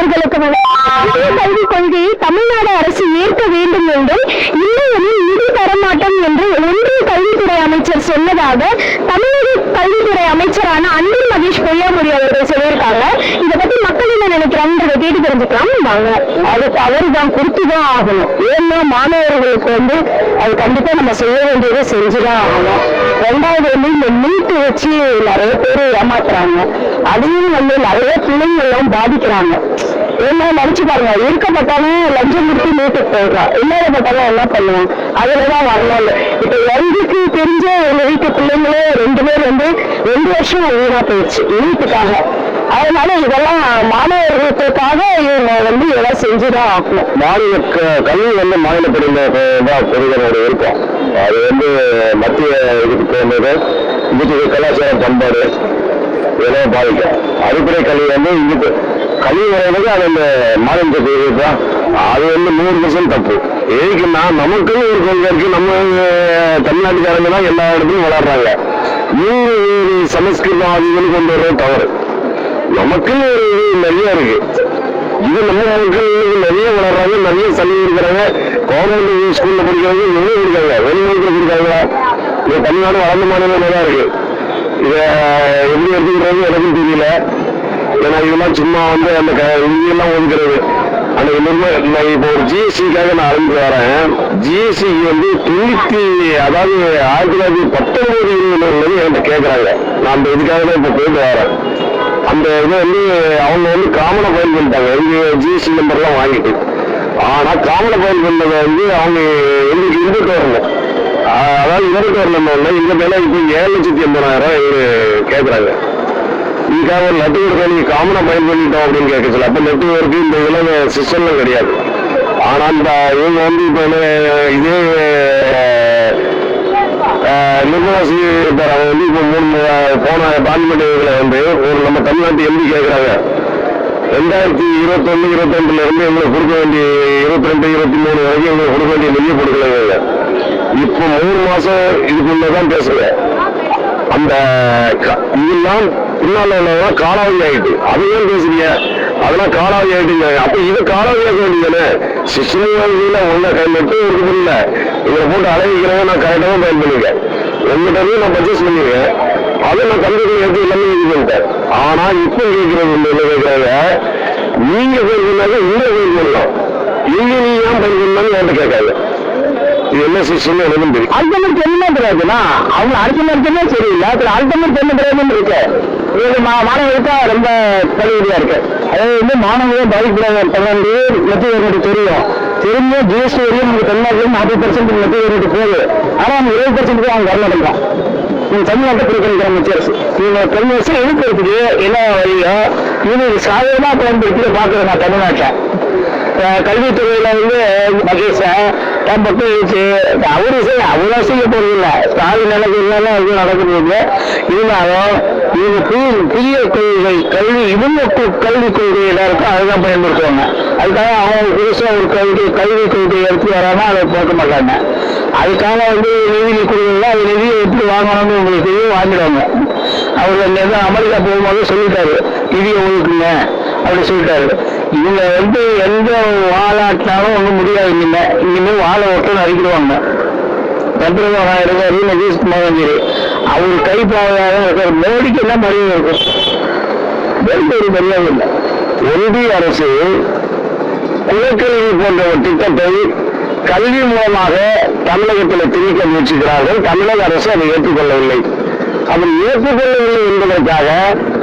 அவர்களுக்கு கல்விக் கொள்கையை தமிழ்நாடு அரசு ஏற்க வேண்டும் என்றும் இல்லையெனில் நிதி தரமாட்டோம் என்று ஒன்றிய கல்வித்துறை அமைச்சர் சொன்னதாக தமிழக கல்வித்துறை அமைச்சரான அன்பில் மகேஷ் பொய்யாமொழி அவர்கள் சொல்லியிருக்காங்க. இதை பத்தி மக்கள் என்ன நினைக்கிறாங்கன்றத கேட்டு தெரிஞ்சுக்கலாம். வாங்க. அது தவறு தான் கொடுத்துதான் ஆகணும். ஏன்னா மாணவர்களுக்கு வந்து அது கண்டிப்பா நம்ம செய்ய வேண்டியதை செஞ்சுதான் ஆகணும். ரெண்டாவது வந்து இந்த நீட்டு வச்சு நிறைய பேர் ஏமாத்துறாங்க. அதையும் வந்து நிறைய பிள்ளைங்களும் பாதிக்கிறாங்க. என்ன நினைச்சு பாருங்க. இருக்கப்பட்டாலும் லஞ்சம் கொடுத்து நீட்டுக்கு போயிடலாம். இல்லாதப்பட்டாலும் என்ன பண்ணுவான் அதுலதான் வரணும். இப்ப எங்களுக்கு தெரிஞ்ச எங்க வீட்டு பிள்ளைங்களே ரெண்டு பேர் வந்து ரெண்டு வருஷம் வீணா போயிடுச்சு வீட்டுக்காக. அதனால இதெல்லாம் மாணவர்களுக்காக இவங்க வந்து இதெல்லாம் செஞ்சுதான் ஆகணும். மாநில கல்வி வந்து மாநில பிரிந்த தான் இருக்கும் அது வந்து மத்திய இதுக்கு போகும்போது இதுக்கு கலாச்சாரம் பண்பாடு இதெல்லாம் பாதிக்கும். அடிப்படை கல்வி வந்து இதுக்கு கல்வி அது அந்த மாதம் தான் அது வந்து நூறு பர்சன்ட் தப்பு. எதுக்குன்னா நமக்குன்னு ஒரு கொள்கை இருக்கு. நம்ம தமிழ்நாட்டுக்காரங்க தான் எல்லா இடத்துலையும் வளர்றாங்க நூறு சமஸ்கிருதம் அது இதுன்னு கொண்டு வர்றது தவறு. நமக்குன்னு ஒரு இது நிறைய இருக்கு. இது நம்ம மக்கள் நிறைய வளர்றாங்க நிறைய சலுகை இருக்கிறாங்க. கவர்மெண்ட் ஸ்கூல்ல படிக்கிறவங்க எவ்வளவு இருக்காங்க. வெளிநாட்டுல இருக்காங்களா? இது தமிழ்நாடு வளர்ந்த மாநிலம் தான் இருக்கு. இதை எப்படி எடுத்துக்கிறாங்க எனக்கும் தெரியல. ஏன்னா இதெல்லாம் சும்மா வந்து அந்த க- இதெல்லாம் ஒதுக்குறது. அந்த நிர்ம நான் இப்போ ஒரு ஜிஎஸ்டிக்காக நான் அழைந்து வரேன் ஜிஎஸ்டி வந்து தொண்ணூத்தி அதாவது ஆயிரத்தி தொள்ளாயிரத்தி பத்தொன்பது இருபதுல என்கிட்ட கேட்கறாங்க நான் அந்த இதுக்காக தான் இப்போ போயிட்டு வரேன் அந்த இது வந்து அவங்க வந்து காமனை ஃபைல் பண்ணிட்டாங்க. எங்க ஜிஎஸ்டி நம்பர்லாம் வாங்கிட்டு. ஆனா காமனை ஃபைல் பண்ணதை வந்து அவங்க எங்களுக்கு இருந்துட்டு வரணும் அதாவது இருந்துட்டு வரணும் இந்த மேல இப்போ ஏழு லட்சத்தி எண்பதாயிரம் இவரு கேட்குறாங்க இதுக்காக ஒரு லெட்டர் நீங்கள் காமனாக பயன் பண்ணிட்டோம் அப்படின்னு கேட்க சொல்ல. அப்போ நெட்வொர்க்கு இந்த இதெல்லாம் சிஸ்டம்லாம் கிடையாது. ஆனால் இந்த இவங்க வந்து இப்போ என்ன இதே ஆஹ் இருப்பார் அவங்க வந்து இப்போ மூணு போன பார்லிமெண்ட் இதில் வந்து ஒரு நம்ம தமிழ்நாட்டு எம்பி கேட்குறாங்க. ரெண்டாயிரத்தி இருபத்தொன்னு இருபத்தொன்னுல இருந்து எங்களுக்கு கொடுக்க வேண்டிய இருபத்தி ரெண்டு இருபத்தி மூணு வரைக்கும் எங்களுக்கு கொடுக்க வேண்டிய நிதியை கொடுக்கல இப்போ மூணு மாசம் இதுக்குள்ளதான் பேசுறேன் அந்த க- இதெல்லாம் பின்னால உள்ளதெல்லாம் காலாவதி ஆயிட்டு. அதையும் பேசுறீங்க? அதெல்லாம் காலாவதி ஆயிட்டுங்க. அப்ப இது காலாவதி ஆக வேண்டியதானே? சிஸ்டம்ல உள்ள கை மட்டும் இருக்குது இல்ல இதை போட்டு அலைவிக்கிறவங்க நான் கரெக்டாக பயன் பண்ணிருக்கேன். உங்ககிட்ட நான் பர்ச்சேஸ் பண்ணிருக்கேன். அதை நான் கம்ப்யூட்டர் எடுத்து எல்லாமே இது பண்ணிட்டேன். ஆனா இப்போ கேட்கறது என்ன கேட்கறாங்க நீங்க பயன் பண்ணாங்க இந்த பயன் பண்ணலாம். இங்க நீ ஏன் பயன் பண்ணாலும் என்கிட்ட கேட்காங்க என்ன சிஸ்டம் எனக்கும் தெரியும். அல்டமேட் என்ன? தெரியாதுன்னா அவங்க அடுத்த மருத்துவமே சரியில்லை அப்புறம் அல்டமேட் என்ன தெரியாதுன்னு இருக்கு? இது மா- மாணவர்களுக்கு ரொம்ப கல்வியா இருக்கு. அதாவது வந்து மாணவர்கள் பாதிக்கப்படாத பன்னெண்டு மத்திய கவர்மெண்ட் தெரியும். தெரிஞ்சும் ஜிஎஸ்டி வரையும் நமக்கு தமிழ்நாட்டில் நாற்பது பர்சன்ட் மத்திய கவர்மெண்ட் போகுது. ஆனா அவங்க இருபது பர்சன்ட் அவங்க வர மாட்டேங்கிறான் நீங்க தமிழ்நாட்டை புறக்கணிக்கிற மத்திய அரசு நீங்க கொஞ்சம் வருஷம் எதிர்க்கிறதுக்கு என்ன வழியோ இது சாதகமா பயன்படுத்தி பாக்குறேன் நான் தமிழ்நாட்டை. கல்வித்துறையில வந்து மகேஷன் பக்கம் அவரு செய்ய அவ்வளோ செய்ய போறதில்லை ஸ்டாலின் நிலைக்கு இது நடக்கிறது இருந்தாலும் இது புதிய புதிய கொள்கை கல்வி இவங்களுக்கு கல்வி கொள்கை எல்லாருக்கும் அதுதான் பயன்படுத்துவாங்க. அதுக்காக அவங்க புதுசா ஒரு கல்வி கல்வி கொள்கை எடுத்து வராம அதை போக்க மாட்டாங்க. அதுக்காக வந்து நிதி கொடுக்கல அது நிதியை எப்படி வாங்கணும்னு உங்களுக்கு தெரியும் வாங்கிடுவாங்க. அவர் அந்த அமெரிக்கா போகும்போது சொல்லிட்டாரு. நிதியை ஒழுக்குங்க அப்படி சொல்லிட்டாரு. இவங்க வந்து எந்த வாழாட்டினாலும் ஒன்றும் முடியாது. இனிமே இனிமேல் வாழை ஒட்டுன்னு அறிக்கிடுவாங்க சந்திரபாபு இருக்காரு நிதிஷ் குமாரும் சரி அவர் கை இருக்கார். மோடிக்கு என்ன மரியாதை இருக்கும்? மோடிக்கு ஒரு மரியாதை இல்லை. ஒன்றிய அரசு குலக்கல்வி போன்ற ஒரு திட்டத்தை கல்வி மூலமாக தமிழகத்தில் திணிக்க முயற்சிக்கிறார்கள். தமிழக அரசு அதை ஏற்றுக்கொள்ளவில்லை. அப்படி ஏற்றுக்கொள்ளவில்லை என்பதற்காக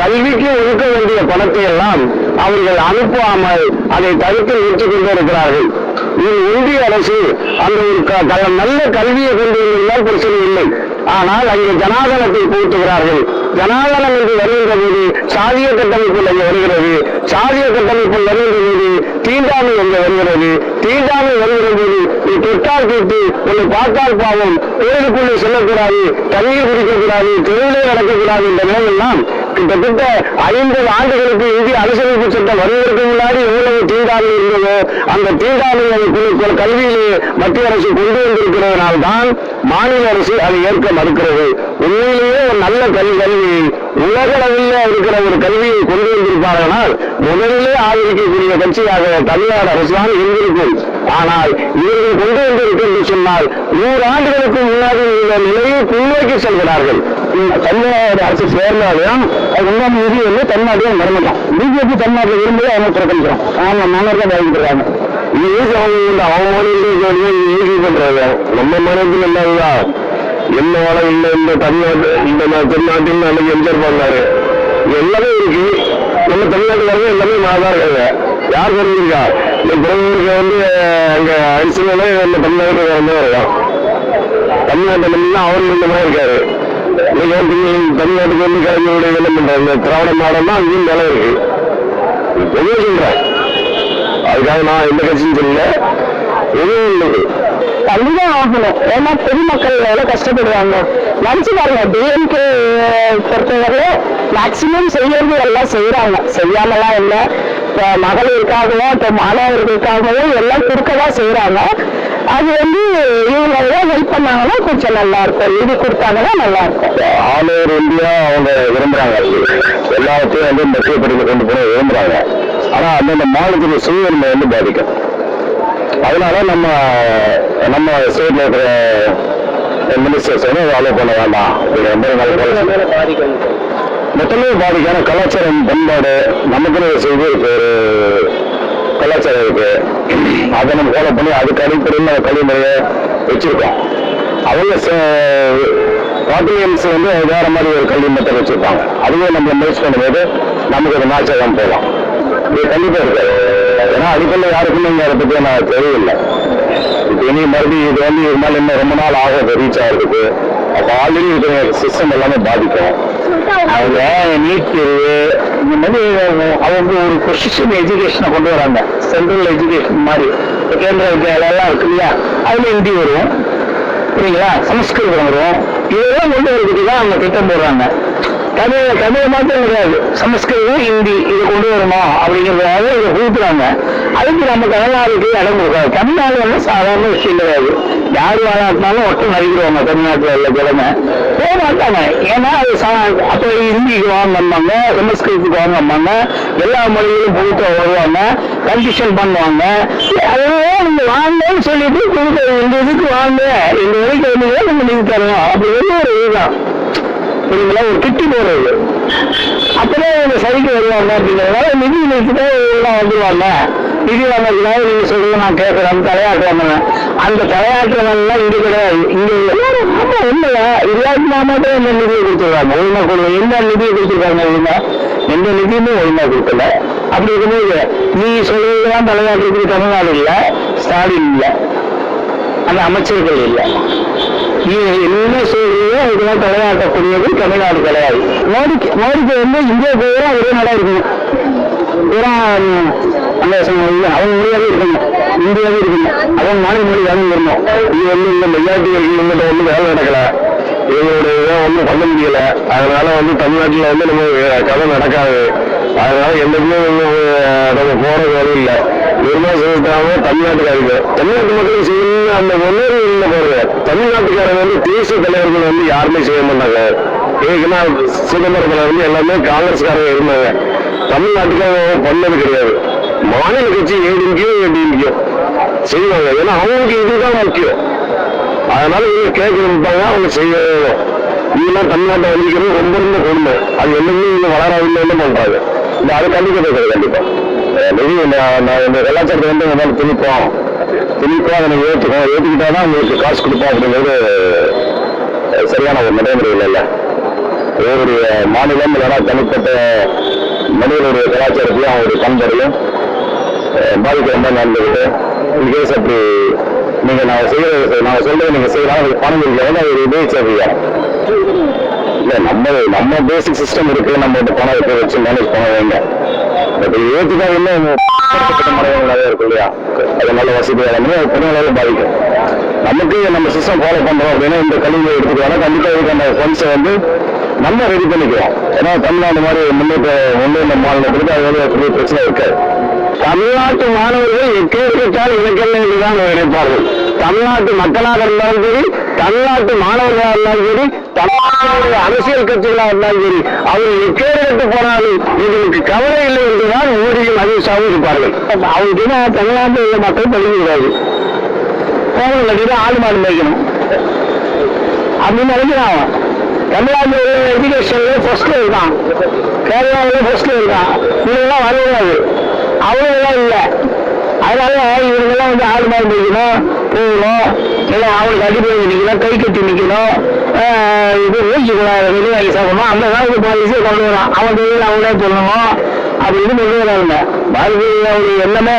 கல்விக்கு ஒதுக்க வேண்டிய பணத்தை எல்லாம் அவர்கள் அனுப்பாமல் அதை தடுத்து நிறுத்திக் கொண்டிருக்கிறார்கள். இது அரசு அந்த ஒரு நல்ல கல்வியை கொண்டு பிரச்சனை இல்லை. ஆனால் அங்கே ஜனாதனத்தை புகுத்துகிறார்கள். ஜனாதனம் என்று வருகின்ற போது சாதிய கட்டமைப்பில் அங்கே வருகிறது. சாதிய கட்டமைப்பில் வருகின்ற போது தீண்டாமை அங்கே வருகிறது. தீண்டாமை வருகிற போது நீ தொட்டால் தீட்டு உன்னை பார்த்தால் பாவம் கோயிலுக்குள்ளே செல்லக்கூடாது தண்ணீர் குடிக்கக்கூடாது தெருவிலே நடக்கக்கூடாது என்ற நிலையெல்லாம் கிட்டத்தட்ட ஐம்பது ஆண்டுகளுக்கு இந்திய அரசியலமைப்பு சட்டம் வருவதற்கு முன்னாடி எவ்வளவு தீண்டாமை தீண்டாமை இருந்ததோ அந்த தீண்டாமல் கல்வியிலே மத்திய அரசு கொண்டு வந்திருக்கிறதுனால்தான் மாநில அரசு அதை ஏற்க மறுக்கிறது. உண்மையிலேயே ஒரு நல்ல கல்வி கல்வி. உலகளவில் இருக்கிற ஒரு கல்வியை கொண்டு வந்திருப்பார்களால் முதலிலே ஆதரிக்கக்கூடிய கட்சியாக தமிழ்நாடு அரசுதான் இருந்திருக்கும். ஆனால் இவர்கள் கொண்டு வந்திருக்கு என்று சொன்னால் நூறு ஆண்டுகளுக்கு முன்னாடி இந்த நிலையை பின்னோக்கி செல்கிறார்கள். தமிழ்நாடு அரசு சேர்ந்தாலும் அது உண்மையான நிதி வந்து தமிழ்நாட்டில் மறந்துட்டான் பிஜேபி தமிழ்நாட்டில் விரும்பி அவங்க புறக்கணிக்கிறோம். அவங்க நாங்கள் தான் பாதிக்கிறாங்க இது அவங்க அவங்க மாநிலத்தில் ஈஸி பண்றாங்க நம்ம மாநிலத்தில் என்னதுதான் என்ன வளம் இல்லை இந்த தமிழ்நாட்டு இந்த நா- தென்னாட்டில் அன்னைக்கு எம்ஜிஆர் பண்ணாரு இது எல்லாமே இருக்கு. நம்ம தமிழ்நாட்டுல எல்லாமே நான் தான் இருக்காங்க யார் தெரிஞ்சிருக்கா இந்த பிரதமருக்கு வந்து அங்க அரிசினாலே நம்ம தமிழ்நாட்டுல தான் இருக்கான் தமிழ்நாட்டில் மட்டும் அவர் இந்த மாதிரி இருக்காரு. இன்னைக்கு வந்து தமிழ்நாட்டுக்கு வந்து கலைஞருடைய என்ன பண்றாரு திராவிட மாடல் தான் அங்கேயும் நிலை இருக்கு. பொதுவாக சொல்றேன் அதுக்காக நான் எந்த கட்சியும் சொல்லல. எதுவும் இல்லை கண்டிதான் ஆகணும். ஏன்னா பொதுமக்கள் எவ்வளவு கஷ்டப்படுவாங்க நினைச்சு பாருங்க டிஎம்கே பொறுத்தவரை மேக்சிமம் செய்யறது எல்லாம் செய்யறாங்க செய்யாமலாம் இல்லை. இப்போ மகளிருக்காகவும் இப்போ மாணவர்களுக்காகவும் எல்லாம் கொடுக்கதான் செய்யறாங்க அது வந்து இவங்க எல்லாம் ஹெல்ப் பண்ணாங்கன்னா கொஞ்சம் நல்லா இருக்கும். நிதி கொடுத்தாங்கன்னா நல்லா இருக்கும். ஆல் ஓவர் இந்தியா அவங்க விரும்புறாங்க. எல்லாத்தையும் வந்து மத்திய படிப்பு கொண்டு போக விரும்புறாங்க. ஆனா அந்தந்த மாநிலத்துடைய சூழ்நிலை வந்து பாதிக்கும். அதனால நம்ம நம்ம ஸ்டேட்ல இருக்கிற மினிஸ்டர்ஸ் வந்து ஃபாலோ பண்ண வேண்டாம். மொத்தமே பாதிக்கான கலாச்சாரம் பண்பாடு நமக்குன்னு ஒரு செய்தி ஒரு கலாச்சாரம் இருக்கு அதை நம்ம ஃபாலோ பண்ணி அதுக்கு அடிப்படையில் நம்ம கல்வி முறையை வச்சிருக்கோம். அவங்க பாட்டிலியன்ஸ் வந்து வேற மாதிரி ஒரு கல்வி மெத்தட் வச்சிருப்பாங்க. அதுவே நம்ம முயற்சி பண்ணும்போது நமக்கு அது நாச்சகம் போகலாம் இது கண்டிப்பாக இருக்காது ஏன்னா அடிப்படையில் யாருக்குமே இங்க அதை பற்றி நான் தெரியல. இப்போ இனி மறுபடியும் இது வந்து இருந்தாலும் இன்னும் ரொம்ப நாள் ஆகாது ரீச் ஆகிறதுக்கு. அப்போ ஆல்ரெடி இருக்கிற சிஸ்டம் எல்லாமே பாதிக்கும். அவங்க நீட் தேர்வு இந்த மாதிரி அவங்க ஒரு பொசிஷன் எஜுகேஷனை கொண்டு வராங்க. சென்ட்ரல் எஜுகேஷன் மாதிரி. கேந்திர வித்யாலயெல்லாம் இருக்கு இல்லையா? அதுல ஹிந்தி வரும். புரியுங்களா சமஸ்கிருதம் வரும். இதெல்லாம் கொண்டு வரதுக்கு தான் அவங்க திட்டம் போடுறாங்க. தமிழ் தமிழ் மாத்திரம் கிடையாது. சமஸ்கிருதம் ஹிந்தி இதை கொண்டு வரணும் அப்படிங்கிறதால இதை புகுத்துறாங்க. அதுக்கு நம்ம தமிழ்நாடுக்கு இடம் கொடுக்காது. தமிழ்நாடு வந்து சாதாரண விஷயம் கிடையாது. யார் வாழாட்டினாலும் ஒட்டம் நடிக்கிறவங்க தமிழ்நாட்டில் உள்ள கிழமை. போக ஏன்னா அது அப்போ ஹிந்திக்கு வாங்கம்பாங்க சமஸ்கிருதத்துக்கு வாங்கம்பாங்க எல்லா மொழிகளும் புகுத்த வருவாங்க கண்டிஷன் பண்ணுவாங்க. அதெல்லாம் நீங்க வாங்கன்னு சொல்லிட்டு கொடுக்க இந்த இதுக்கு வாங்க. இந்த வரைக்கும் வந்தீங்கன்னா நம்ம நீங்க தரணும் அப்படி வந்து ஒரு இதுதான். சரிங்களா ஒரு கிட்டி போடுறது. அப்பதான் இவங்க சரிக்கு வருவாங்க அப்படிங்கிறதுனால நிதி நிறுத்திட்டு எல்லாம் வந்துருவாங்க. நிதி வாங்கிறதுனால நீங்க சொல்றது நான் கேட்கறேன் தலையாட்டுவாங்க அந்த தலையாட்டுறவங்கலாம் இங்க கிடையாது இங்க இல்லை ஆமா உண்மையா இல்லாட்டி மாமாட்டம் இந்த நிதியை கொடுத்துருக்காங்க ஒழுங்கா கொடுங்க எந்த நிதியை கொடுத்துருக்காங்க ஒழுங்கா எந்த நிதியுமே ஒழுங்கா கொடுக்கல அப்படி இருக்கும்போது நீ சொல்றதுதான் தலையாட்டுறதுக்கு தமிழ்நாடு இல்ல ஸ்டாலின் இல்ல அந்த அமைச்சர்கள் இல்லை நீ என்ன சொல்றீங்க இதெல்லாம் தலையாட்டக்கூடியது தமிழ்நாடு கிடையாது மோடிக்கு மோடிக்கு வந்து இந்தியா போய் ஒரே நாடா ஏன்னா ம், அந்த அவங்க மொழியாவே இருக்கணும். இந்தியாவே இருக்கணும். அவங்க மாநில மொழி வேணும் இருக்கணும் இது வந்து இந்த மெஜாரிட்டி இவங்கள்ட்ட ஒன்றும் வேலை நடக்கல. இவங்களுடைய இதை ஒன்றும் பண்ண முடியல. அதனால வந்து தமிழ்நாட்டில் வந்து நம்ம அஹ், கதை நடக்காது. அதனால என்னைக்குமே வந்து அஹ், நம்ம போறது வழி இல்லை. நிர்மலா சீதாராமன் தமிழ்நாட்டுக்காரங்க தமிழ்நாட்டு மக்கள் செய்யணும் அந்த உணர்வு இல்லை பாருங்க. தமிழ்நாட்டுக்காரங்க வந்து தேசிய தலைவர்கள் வந்து யாருமே செய்ய மாட்டாங்க. ஏன்னா சுதந்திரத்துல வந்து எல்லாமே காங்கிரஸ்காரங்க இருந்தாங்க. தமிழ்நாட்டுக்காரங்க பண்ணது கிடையாது. மாநில கட்சி ஏடிஎம்கே ஏடிஎம்கே செய்வாங்க. ஏன்னா அவங்களுக்கு இதுதான் முக்கியம். அதனால இவங்க கேட்கணும்பாங்க அவங்க செய்ய இதெல்லாம் தமிழ்நாட்டை வலிக்கிறது ரொம்ப ரொம்ப கொடுமை. அது என்னமே இன்னும் வளராவில்லைன்னு பண்றாங்க? இந்த அதை கண்டிப்பாக கண்டிப்பா. அஹ் நான் இந்த கலாச்சாரத்தை வந்து முதல்ல திணிப்போம். திணிப்போம் அதை நீங்க ஏற்றுக்கோம் ஏற்றுக்கிட்டாதான் உங்களுக்கு காசு கொடுப்போம் அப்படிங்கிறது சரியான ஒரு நடைமுறை இல்லை. ஒவ்வொருடைய மாநிலம் இல்லைன்னா தனிப்பட்ட மனிதனுடைய கலாச்சாரத்தையும் அவருடைய பண்படையும் பாதிக்கிற மாதிரி நடந்துக்கிட்டு இன்கேஸ் அப்படி நீங்கள் நான் செய்கிற நான் சொல்றது நீங்கள் செய்யலாம். உங்களுக்கு பணம் இருக்கிறது அது ஒரு இதே சேவையா நம்ம நம்ம பேசிக் சிஸ்டம் இருக்கு. நம்ம இந்த பணம் இருக்க வச்சு மேனேஜ் பண்ண வைங்க பட் தான் இன்னும் மரங்கள் நிறைய இல்லையா? அது நல்ல வசதி எல்லாமே பொதுநலாவே பாதிக்கும். நமக்கு நம்ம சிஸ்டம் ஃபாலோ பண்ணுறோம் அப்படின்னா இந்த கல்வியை எடுத்துக்கலாம் கண்டிப்பா இதுக்கான ஃபண்ட்ஸை வந்து நம்ம ரெடி பண்ணிக்கலாம். ஏன்னா தமிழ்நாடு மாதிரி முன்னேற்ற முன்னேற்ற மாநிலத்திற்கு அது வந்து பெரிய பிரச்சனை இருக்காது. தமிழ்நாட்டு மாணவர்கள் எக்கேற்கத்தால் இலக்கல்ல என்றுதான் நினைப்பார்கள். தமிழ்நாட்டு மக்களாக இருந்தாலும் சரி தமிழ்நாட்டு மாணவர்களாக இருந்தாலும் சரி தமிழ்நாடு அரசியல் கட்சிகளாக இருந்தாலும் சரி அவர் எக்கேற்கட்டு போனாலும் எங்களுக்கு கவலை இல்லை என்றுதான் மோடியும் அமித்ஷாவும் இருப்பார்கள். அவங்க தமிழ்நாட்டில் உள்ள மக்கள் படிக்க கோவில் கட்டிதான் ஆடு மாடு மேய்க்கணும். அப்படின்னு நினைக்கிறான் அவன். தமிழ்நாட்டில் எஜுகேஷன்ல ஃபர்ஸ்ட் இருக்கான் கேரளாவில் ஃபர்ஸ்ட் இருக்கான் இதெல்லாம் வரக்கூடாது அவங்களெல்லாம் இல்லை. அதனால இவங்கெல்லாம் வந்து ஆடு மாடு நிற்கணும் போகணும் இல்லை அவங்களுக்கு அடிப்படை நிற்கணும் கை கட்டி நிற்கணும் இது மூச்சு கூடாது சாப்பிடணும். அந்த காலத்து பாலிசியை கொண்டு வரான் அவன் தொழில் அவங்களே சொல்லணும். அப்படின்னு கொண்டு வராங்க பாரதிய எல்லாமே